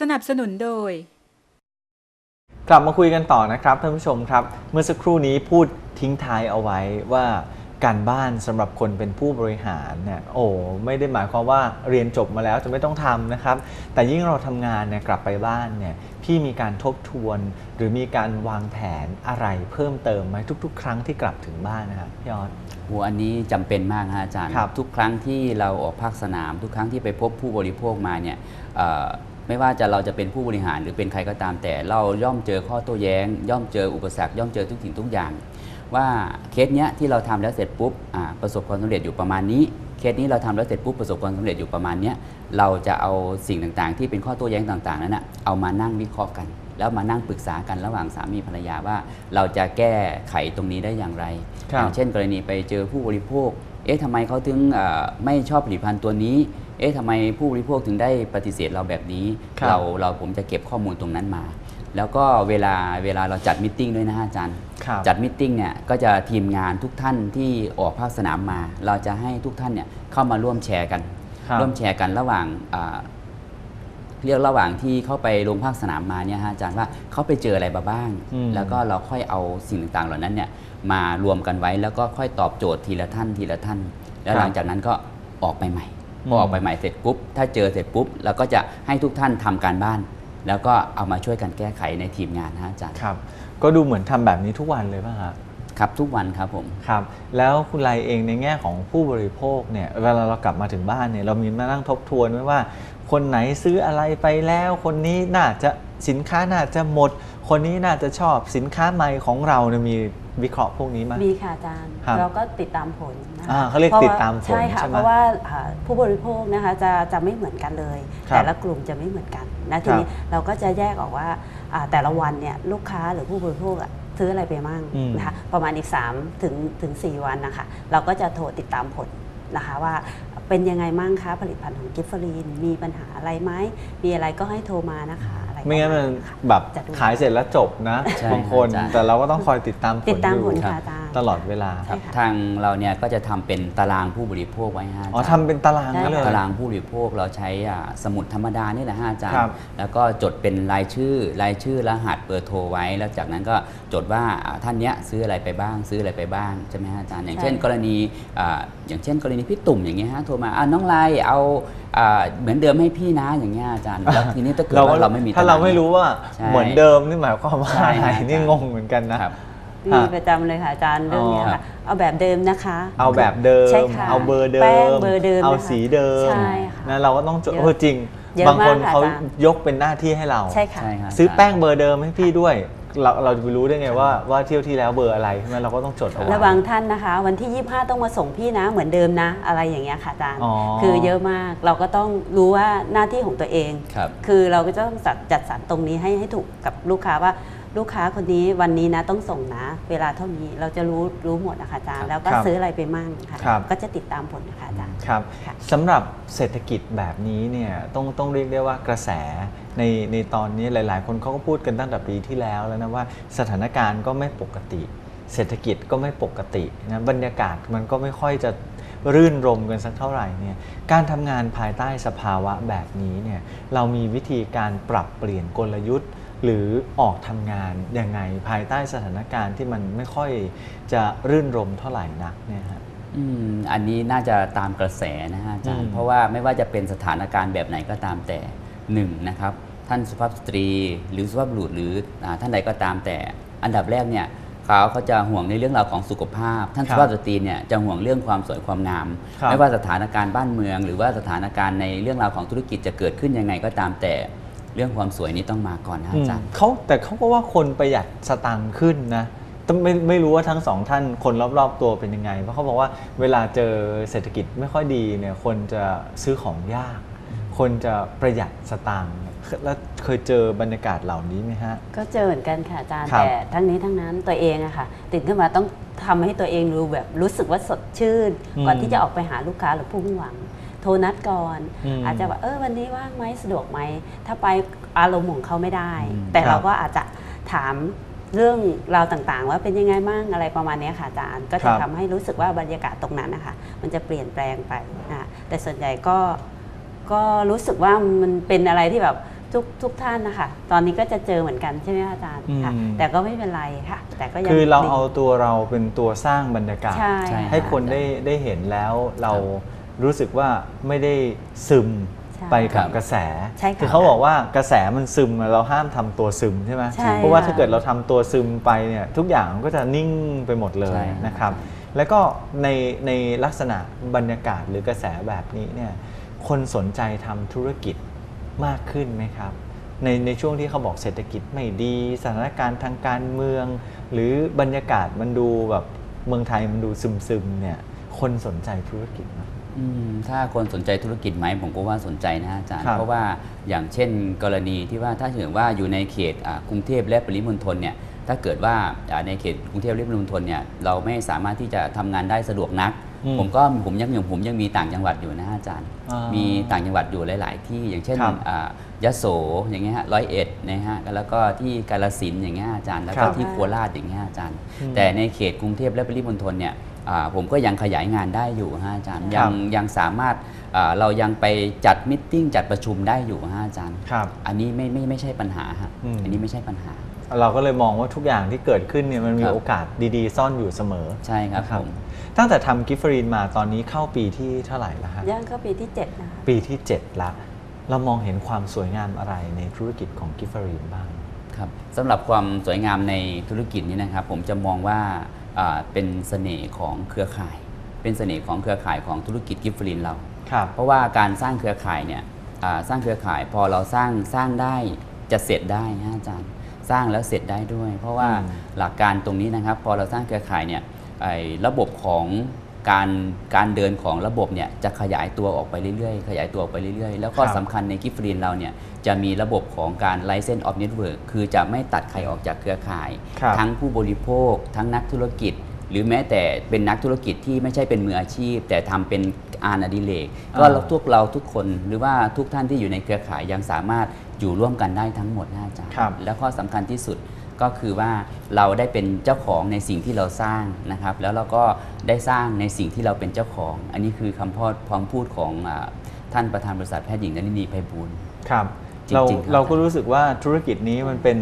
สนับสนุนโดย กลับมาคุยกันต่อนะครับท่านผู้ชมครับ เมื่อสักครู่นี้พูดทิ้งท้ายเอาไว้ว่าการบ้านสำหรับคนเป็นผู้บริหารเนี่ยโอ้ไม่ได้หมายความว่าเรียนจบมาแล้วจะไม่ต้องทำนะครับ แต่ยิ่งเราทำงานเนี่ยกลับไปบ้านเนี่ยพี่มีการทบทวน หรือมีการวางแผนอะไรเพิ่มเติมไหมทุก ๆ ครั้งที่กลับถึงบ้านนะครับพี่ยอด โหอันนี้จำเป็นมากฮะอาจารย์ ครับทุกครั้งที่เราออกภาคสนาม ทุกครั้งที่ไปพบผู้บริโภคมาเนี่ยเอ่อ ไม่ว่าจะเราจะเป็นผู้บริหารหรือเป็นใครก็ตามแต่ เราย่อมเจอข้อโต้แย้ง ย่อมเจออุปสรรคย่อมเจอทุกสิ่งทุกอย่าง ว่าเคสเนี้ยที่เราทำแล้วเสร็จปุ๊บประสบความสำเร็จอยู่ประมาณนี้ เคสนี้เราทำแล้วเสร็จปุ๊บประสบความสำเร็จอยู่ประมาณเนี้ยเราจะเอาสิ่งต่างๆ ที่เป็นข้อโต้แย้งต่างๆนั้นนะเอามานั่งวิเคราะห์กัน แล้วมานั่งปรึกษากันระหว่างสามีภรรยาว่า เราจะแก้ไขตรงนี้ได้อย่างไรครับอย่างเช่น กรณีไปเจอผู้บริโภค เอ๊ะทำไมเขาถึงเอ่อไม่ชอบผลิตภัณฑ์ตัวนี้ เอ๊ะทำไมผู้บริโภคถึงได้ปฏิเสธเราแบบนี้ครับเราเราผมจะเก็บข้อมูลตรงนั้นมา แล้วก็เวลาเวลาเราจัดมิทติ้งด้วยนะฮะอาจารย์ครับจัดมิทติ้งเนี่ยก็จะทีมงานทุกท่านที่ออกภาคสนามมา เราจะให้ทุกท่านเนี่ยเข้ามาร่วมแชร์กันครับร่วมแชร์กันระหว่างอ่า เรียกระหว่างที่เข้าไปลงภาคสนามมาเนี่ยฮะอาจารย์ว่าเขาไปเจออะไรมาบ้าง อืม แล้วก็เราค่อยเอาสิ่งต่างๆ เหล่านั้นเนี่ยมารวมกันไว้แล้วก็ค่อยตอบโจทย์ทีละท่านทีละท่าน แล้วหลังจากนั้นก็ออกไปใหม่พอออกไปใหม่เสร็จปุ๊บถ้าเจอเสร็จปุ๊บเราก็จะให้ทุกท่านทำการบ้าน แล้วก็เอามาช่วยกันแก้ไขในทีมงานนะฮะอาจารย์ ครับ ก็ดูเหมือนทำแบบนี้ทุกวันเลยป่ะฮะ ครับทุกวันครับผม ครับแล้วคุณไลเองในแง่ของผู้บริโภคเนี่ยเวลาเรากลับมาถึงบ้านเนี่ยเรามีมานั่งทบทวนไว้ว่า คนไหนซื้ออะไรไปแล้ว คนนี้น่าจะสินค้าน่าจะหมด คนนี้น่าจะชอบสินค้าใหม่ของเราเนี่ยมีวิเคราะห์พวกนี้ไหมมีค่ะอาจารย์ครับเราก็ติดตามผลนะคะอ่าเขาเรียกพะว่ติดตามผลใช่ค่ะใช่ไหมเพราะว่าอ่าผู้บริโภคนะคะจะจะไม่เหมือนกันเลยครับแต่ละกลุ่มจะไม่เหมือนกันนะทีนี้เราก็จะแยกออกว่าอ่าแต่ละวันเนี่ยลูกค้าหรือผู้บริโภคอะ ซื้ออะไรไปมั่งอืมนะคะประมาณอีก3ถึงถึง 4 วันนะคะ เราก็จะโทรติดตามผลนะคะว่าเป็นยังไงมั่งคะผลิตภัณฑ์ของกิฟฟรีนมีปัญหาอะไรไหมมีอะไรก็ให้โทรมานะคะอะ ไรไม่งั้นมันประาณค่ะแบบจะดูขายเสร็จแล้วจบนะใช่บางคนอาจารย์ แต่เราก็ต้องคอยติดตามผลติดตามอยู่ผลครับค่ะอาจารย์ ตลอดเวลาใช่ค่ะทางเราเนี่ยก็จะทำเป็นตารางผู้บริโภคไว้ฮะอ๋ออาจารย์ทำเป็นตารางนั่นเลย ตารางผู้บริโภคเราใช้อ่าสมุดธรรมดานี่แหละฮะอาจารครัย์บแล้วก็จดเป็นรายชื่อรายชื่อรหัสเบอร์โทรไว้ แล้วจากนั้นก็จดว่าอ่าท่านเนี้ยซื้ออะไรไปบ้าง ซื้ออะไรไปบ้างใช่ไหมฮะอาจารย์อย่างเช่น ใช่ กรณีอ่าอย่างเช่น กรณีพี่ตุ่มอย่างเงี้ยฮะโทรมาอ่าน้องไลเอาอ่าเหมือนเดิมให้พี่นะอย่างเงี้ยอาจารย์แล้วทีนี้ถ้าเกิดว่าเราไม่มีถ้าเราไม่รู้ว่าใช่ เหมือนเดิมนี่หมายความว่าใช่อะไรฮะนี่งงเหมือนกันนะ ครับ มีประจำเลยค่ะอาจารย์เรื่องเนี้ยอ๋อค่ะ เอาแบบเดิมนะคะ เอาแบบเดิม ใช่ค่ะเอาเบอร์เดิแป้งมเบอร์เดิมเอานะคะสีเดิมใช่ค่ะนะเราก็ต้องจดเยอะเออจริง เยอะบางคนมากค่ะเขาอาจารย์ ยกเป็นหน้าที่ให้เรา ใช่ค่ะ ใช่ครับ ซื้อแป้งเบอร์เดิมให้พี่ด้วย เราเราจะไปรู้ได้ไงว่าว่าเที่ยวที่แล้วเบอร์อะไรใช่ไหมเราก็ต้องจดเอาไว้ ระวังท่านนะคะ วันที่ 25 ต้องมาส่งพี่นะเหมือนเดิมนะ อะไรอย่างเงี้ยค่ะอาจารย์ อ๋อ คือเยอะมากเราก็ต้องรู้ว่าหน้าที่ของตัวเอง ครับ คือเราก็จะต้องจัดจัดสรรตรงนี้ให้ให้ถูกกับลูกค้าว่า ลูกค้าคนนี้วันนี้นะต้องส่งนะ เวลาเท่านี้เราจะรู้รู้หมดนะคะอาจารย์แล้วก็ครับซื้ออะไรไปมั่งค่ะครับ ก็จะติดตามผลนะคะอาจารย์ ครับค่ะ สำหรับเศรษฐกิจแบบนี้เนี่ยต้องต้องเรียกได้ว่ากระแสในในตอนนี้หลาย ๆ คนเขาก็พูดกันตั้งแต่ปีที่แล้วแล้วนะว่าสถานการณ์ก็ไม่ปกติ เศรษฐกิจก็ไม่ปกตินะบรรยากาศมันก็ไม่ค่อยจะรื่นรมกันสักเท่าไหร่เนี่ยการทำงานภายใต้สภาวะแบบนี้เนี่ยเรามีวิธีการปรับเปลี่ยนกลยุทธ์ หรือออกทำงานยังไงภายใต้สถานการณ์ที่มันไม่ค่อยจะรื่นรมเท่าไหร่นักเนี่ยฮะอืมอันนี้น่าจะตามกระแสนะฮะอาจารอืย์มเพราะว่าไม่ว่าจะเป็นสถานการณ์แบบไหนก็ตามแต่หนึ่งนะครับท่านสุภาพสตรี หรือสุภาพบุรุษหรืออาท่านใดก็ตามแต่ อันดับแรกเนี่ยเขาเขาจะห่วงในเรื่องราวของสุขภาพ ท่านครัสุบภาพสตรีเนี่ยจะห่วงเรื่องความสวยความงามครับไม่ว่าสถานการณ์บ้านเมือง หรือว่าสถานการณ์ในเรื่องราวของธุรกิจจะเกิดขึ้นยังไงก็ตามแต่ เรื่องความสวยนี้ต้องมาก่อนนะอาจารย์อืมเขาแต่เขาก็ว่าคนประหยัดสตังค์ขึ้นนะแต่ไม่ไม่รู้ว่าทั้งสองท่านคนรอบ ๆ ตัวเป็นยังไง เพราะเขาบอกว่าเวลาเจอเศรษฐกิจไม่ค่อยดีเนี่ยคนจะซื้อของยาก คนจะประหยัดสตังค์แล้วเคยเจอบรรยากาศเหล่านี้ไหมฮะ ก็เจอเหมือนกันค่ะอาจารย์ครับแต่ทั้งนี้ทั้งนั้นตัวเองอะค่ะตื่นขึ้นมาต้องทำให้ตัวเองรู้แบบรู้สึกว่าสดชื่นอืมก่อนที่จะออกไปหาลูกค้าหรือผู้มุ่งหวัง โทรนัดก่อน อืมอาจจะว่าเออวันนี้ว่างไหมสะดวกไหม ถ้าไปอารมณ์ของเขาไม่ได้ อืมแต่ครับเราก็อาจจะถามเรื่องราวต่างๆ ว่าเป็นยังไงบ้างอะไรประมาณเนี้ยค่ะอาจารย์ก็ครัจะบ ทำให้รู้สึกว่าบรรยากาศตรงนั้นนะคะมันจะเปลี่ยนแปลงไปนะคะแต่ส่วนใหญ่ก็ก็รู้สึกว่ามันเป็นอะไรที่แบบทุกทุกท่านนะคะตอนนี้ก็จะเจอเหมือนกันใช่ไหมคะอาจารย์ค่ะอืม แต่ก็ไม่เป็นไรค่ะ แต่ก็ยังคือเราดีเอาตัวเราเป็นตัวสร้างบรรยากาศ ใช่ใช่ให้คนได้ได้เห็นแล้วเรา รู้สึกว่าไม่ได้ซึมใช่ไปกับครับกระแสใช่ค่ะคือเขาบอกว่ากระแสมันซึมเราห้ามทำตัวซึมใช่ไหมใช่เพราะว่าค่ะถ้าเกิดเราทำตัวซึมไปเนี่ยทุกอย่างมันก็จะนิ่งไปหมดเลยใช่นะครับ แล้วก็ในในลักษณะบรรยากาศหรือกระแสแบบนี้เนี่ยคนสนใจทำธุรกิจมากขึ้นไหมครับในในช่วงที่เขาบอกเศรษฐกิจไม่ดีสถานการณ์ทางการเมือง หรือบรรยากาศมันดูแบบเมืองไทยมันดูซึมๆเนี่ยคนสนใจธุรกิจไหมอืม ถ้าคนสนใจธุรกิจไหมผมก็ว่าสนใจนะอาจารย์ครับเพราะว่าอย่างเช่นกรณีที่ว่าถ้าเกิดว่าอยู่ในเขตอ่ากรุงเทพและปริมณฑลเนี่ยถ้าเกิดว่าอ่าในเขตกรุงเทพและปริมณฑลเนี่ยเราไม่สามารถที่จะทำงานได้สะดวกนักอืมผมก็ผมยังอย่างผมยังมีต่างจังหวัดอยู่นะอาจารย์อ่ามีมีต่างจังหวัดอยู่หลาย ๆ ที่ อย่างเช่นครับอ่ายโสอย่างเงี้ยฮะร้อยเอ็ดนะฮะแล้วก็ที่กาลสินธุ์อย่างเงี้ยอาจารย์แล้วก็ครับที่โคราชอย่างเงี้ยอาจารย์อืมแต่ในเขตกรุงเทพและปริมณฑลเนี่ยอ่า ผมก็ยังขยายงานได้อยู่ฮะอาจารย์ครัยับงยังสามารถอ่าเรายังไปจัดมิทติ้งจัดประชุมได้อยู่ฮะอาจารย์ครับอันนี้ไม่ไม่ไม่ใช่ปัญหาฮะอืมอันนี้ไม่ใช่ปัญหา เราก็เลยมองว่าทุกอย่างที่เกิดขึ้นเนี่ยมันมีครับโอกาสดีๆ ซ่อนอยู่เสมอใช่ครับนะผมตั้งแต่ทำกิฟฟรีนมาตอนนี้เข้าปีที่เท่าไหร่แล้วฮะย่างเข้าปีที่7นะคะปีที่ 7 ละ เรามองเห็นความสวยงามอะไรในธุรกิจของกิฟฟรีนบ้างครับสำหรับความสวยงามในธุรกิจนี้นะครับ ผมจะมองว่าอ่า เป็นเสน่ห์ของเครือข่าย เป็นเสน่ห์ของเครือข่ายของธุรกิจกิฟฟลินเราครับเพราะว่าการสร้างเครือข่ายเนี่ยอ่าสร้างเครือข่ายพอเราสร้างสร้างได้จะเสร็จได้นะอาจารย์ สร้างแล้วเสร็จได้ด้วย เพราะว่าอืมหลักการตรงนี้นะครับ พอเราสร้างเครือข่ายเนี่ยไอ้ระบบของ การการเดินของระบบเนี่ยจะขยายตัวออกไปเรื่อยๆ ขยายตัวออกไปเรื่อยๆ แล้วก็ครับสำคัญในกิฟฟรีนเราเนี่ยจะมีระบบของการ license of network คือจะไม่ตัดใครออกจากเครือข่าย ครับทั้งผู้บริโภค ทั้งนักธุรกิจ หรือแม้แต่เป็นนักธุรกิจที่ไม่ใช่เป็นมืออาชีพ แต่ทำเป็นอานอดิเรกก็อ่า ทุกเราทุกคนหรือว่าทุกท่านที่อยู่ในเครือข่ายยังสามารถอยู่ร่วมกันได้ทั้งหมดนะอาจารย์ ครับ แล้วข้อสำคัญที่สุด ก็คือว่าเราได้เป็นเจ้าของในสิ่งที่เราสร้างนะครับ แล้วเราก็ได้สร้างในสิ่งที่เราเป็นเจ้าของ อันนี้คือคำพูดคำพูดของอาท่านประธานบริษัทแพทย์หญิงนรินีไพบูลย์ครับจริงๆเราครับเราก็รู้สึกว่าธุรกิจนี้มันเป็น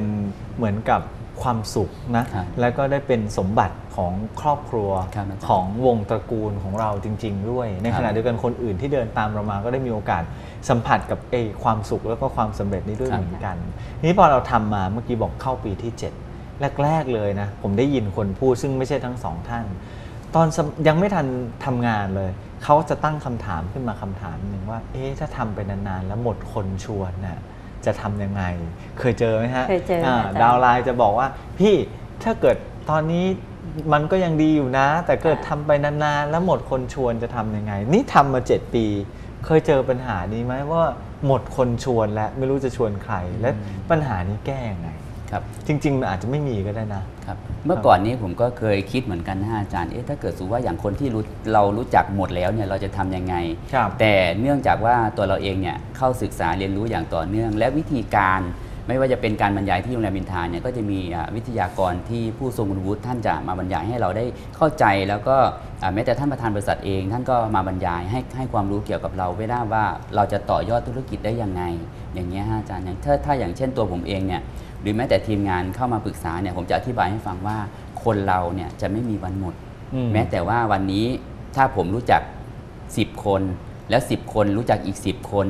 เหมือนกับ ความสุขนะครับแล้วก็ได้เป็นสมบัติของครอบครัวครับอาจารย์ของวงตระกูลของเราจริง ๆ ด้วย ในครับขณะเดียวกันคนอื่นที่เดินตามเรามาก็ได้มีโอกาสสัมผัสกับเอความสุขแล้วก็ความสำเร็จนี้ด้วยครับเหมือนกันทีนี้พอเราทำมาเมื่อกี้บอกเข้าปีที่ 7 แรก ๆ เลยนะ ผมได้ยินคนพูดซึ่งไม่ใช่ทั้งสองท่าน ตอนสมยังไม่ทันทำงานเลยเขาจะตั้งคำถามขึ้นมาคำถามหนึ่งว่า เอ๊ะถ้าทำไปนานๆแล้วหมดคนชวนน่ะ จะทำยังไง เคยเจอไหมฮะเคยเจอค่ะาอาจารย์ดาวน์ไลน์จะบอกว่า พี่ถ้าเกิดตอนนี้มันก็ยังดีอยู่นะ แต่เกิดทำไปนานๆ แล้วหมดคนชวนจะทำยังไง นี่ทำมา 7 ปี เคยเจอปัญหานี้ไหมว่าหมดคนชวนแล้วไม่รู้จะชวนใคร และปัญหานี้แก้ยังไง ครับจริง ๆ มันอาจจะไม่มีก็ได้นะครับเมื่อก่อนนี้ผมก็เคยคิดเหมือนกันนะอาจารย์เอ๊ะถ้าเกิดสมมติว่าอย่างคนที่รู้เรารู้จักหมดแล้วเนี่ยเราจะทำยังไงครับแต่เนื่องจากว่าตัวเราเองเนี่ยเข้าศึกษาเรียนรู้อย่างต่อเนื่อง และวิธีการ ไม่ว่าจะเป็นการบรรยายที่โรงแรมบินทาเนี่ยก็จะมีอ่าวิทยากรที่ผู้ทรงคุณวุฒิท่านจะมาบรรยายให้เราได้เข้าใจ แล้วก็อ่าแม้แต่ท่านประธานบริษัทเอง ท่านก็มาบรรยายให้ให้ความรู้เกี่ยวกับเราไว้ได้ว่าเราจะต่อยอดธุรกิจได้ยังไง อย่างเงี้ยฮะอาจารย์อย่างถ้าถ้าอย่างเช่นตัวผมเองเนี่ยหรือแม้แต่ทีมงานเข้ามาปรึกษาเนี่ยผมจะอธิบายให้ฟังว่าคนเราเนี่ยจะไม่มีวันหมดอืมแม้แต่ว่าวันนี้ถ้าผมรู้จัก 10 คน แล้ว 10 คนรู้จักอีก 10 คน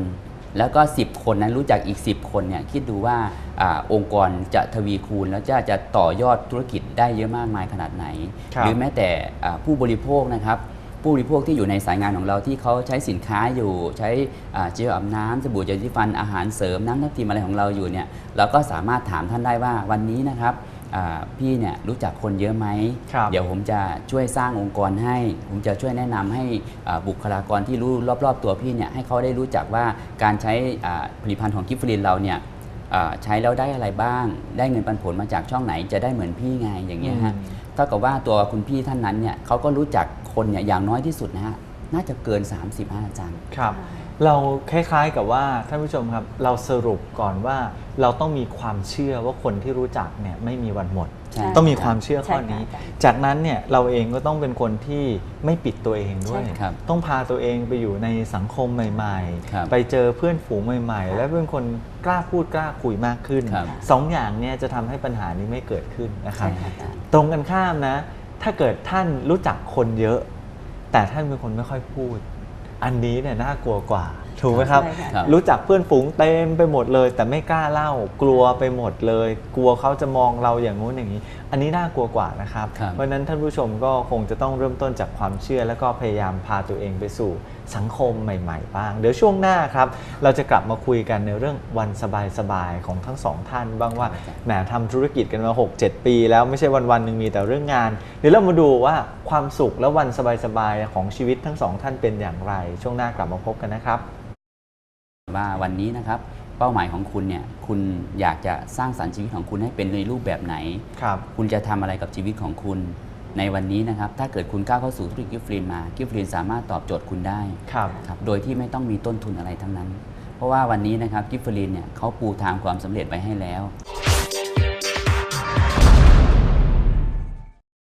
แล้วก็ 10 คนนั้นรู้จักอีก 10 คนเนี่ยคิดดูว่าอาองค์กรจะทวีคูณ แล้วจะจะต่อยอดธุรกิจได้เยอะมากมายขนาดไหนครับหรือแม้แต่อ่าผู้บริโภคนะครับ ผู้บริโภคที่อยู่ในสายงานของเราที่เขาใช้สินค้าอยู่ใช้อ่าเจลอาบน้ำสบู่เจลที่ฟันอาหารเสริมน้ำทับทิมอะไรของเราอยู่เนี่ยเราก็สามารถถามท่านได้ว่าวันนี้นะครับอ่า พี่เนี่ยรู้จักคนเยอะไหมครับเดี๋ยวผมจะช่วยสร้างองค์กรให้ ผมจะช่วยแนะนำให้อ่าบุคลากรที่รู้รอบ ๆ ตัวพี่เนี่ยให้เขาได้รู้จักว่าการใช้อ่าผลิตภัณฑ์ของกิฟฟลินเราเนี่ยอ่าใช้แล้วได้อะไรบ้าง ได้เงินปันผลมาจากช่องไหนจะได้เหมือนพี่ไงอย่างเงี้ยฮะอืมเท่ากับว่าตัวคุณพี่ท่านนั้นเนี่ยเขาก็รู้จักคนเนี่ยอย่างน้อยที่สุดนะฮะน่าจะเกิน30ฮะอาจารย์ครับ เราคล้ายๆกับว่าท่านผู้ชมครับ เราสรุปก่อนว่าเราต้องมีความเชื่อว่าคนที่รู้จักเนี่ยไม่มีวันหมด ใช่ต้องมีความเชื่อข้อใช่ค่ะนี้อาจารย์จากนั้นเนี่ยเราเองก็ต้องเป็นคนที่ไม่ปิดตัวเองด้วย ใช่ครับต้องพาตัวเองไปอยู่ในสังคมใหม่ครับๆ ไปเจอเพื่อนฝูงใหม่ ๆ และเป็นคนกล้าพูดกล้าคุยมากขึ้นครับ สองอย่างเนี่ยจะทำให้ปัญหานี้ไม่เกิดขึ้นนะครับ ใช่ค่ะอาจารย์ ตรงกันข้ามนะ ถ้าเกิดท่านรู้จักคนเยอะ แต่ท่านเป็นคนไม่ค่อยพูด อันนี้เนี่ยน่ากลัวกว่า ถูกไหมครับ ใช่ค่ะครับรู้จักเพื่อนฝูงเต็มไปหมดเลย แต่ไม่กล้าเล่ากลัวไปหมดเลย กลัวเขาจะมองเราอย่างงู้นอย่างนี้ อันนี้น่ากลัวกว่านะครับ ครับ เพราะฉะนั้นท่านผู้ชมก็คงจะต้องเริ่มต้นจากความเชื่อ แล้วก็พยายามพาตัวเองไปสู่สังคมใหม่ ๆ บ้าง เดี๋ยวช่วงหน้าครับ เราจะกลับมาคุยกันในเรื่องวันสบายๆของทั้งสองท่านบ้างว่าครับแหมทำธุรกิจกันมา6-7 ปี แล้วไม่ใช่วันๆหนึ่งมีแต่เรื่องงาน เดี๋ยวเรามาดูว่าความสุขและวันสบายๆของชีวิตทั้งสองท่านเป็นอย่างไร ช่วงหน้ากลับมาพบกันนะครับ ว่าวันนี้นะครับเป้าหมายของคุณเนี่ยคุณอยากจะสร้างสรรค์ชีวิตของคุณให้เป็นในรูปแบบไหนครับคุณจะทำอะไรกับชีวิตของคุณ ในวันนี้นะครับถ้าเกิดคุณก้าวเข้าสู่ธุรกิจกิฟต์ฟรีนมากิฟต์ฟรีนสามารถตอบโจทย์คุณได้ครับครับโดยที่ไม่ต้องมีต้นทุนอะไรทั้งนั้น เพราะว่าวันนี้นะครับกิฟต์ฟรีนเนี่ยเขาปูทางความสำเร็จไว้ให้แล้ว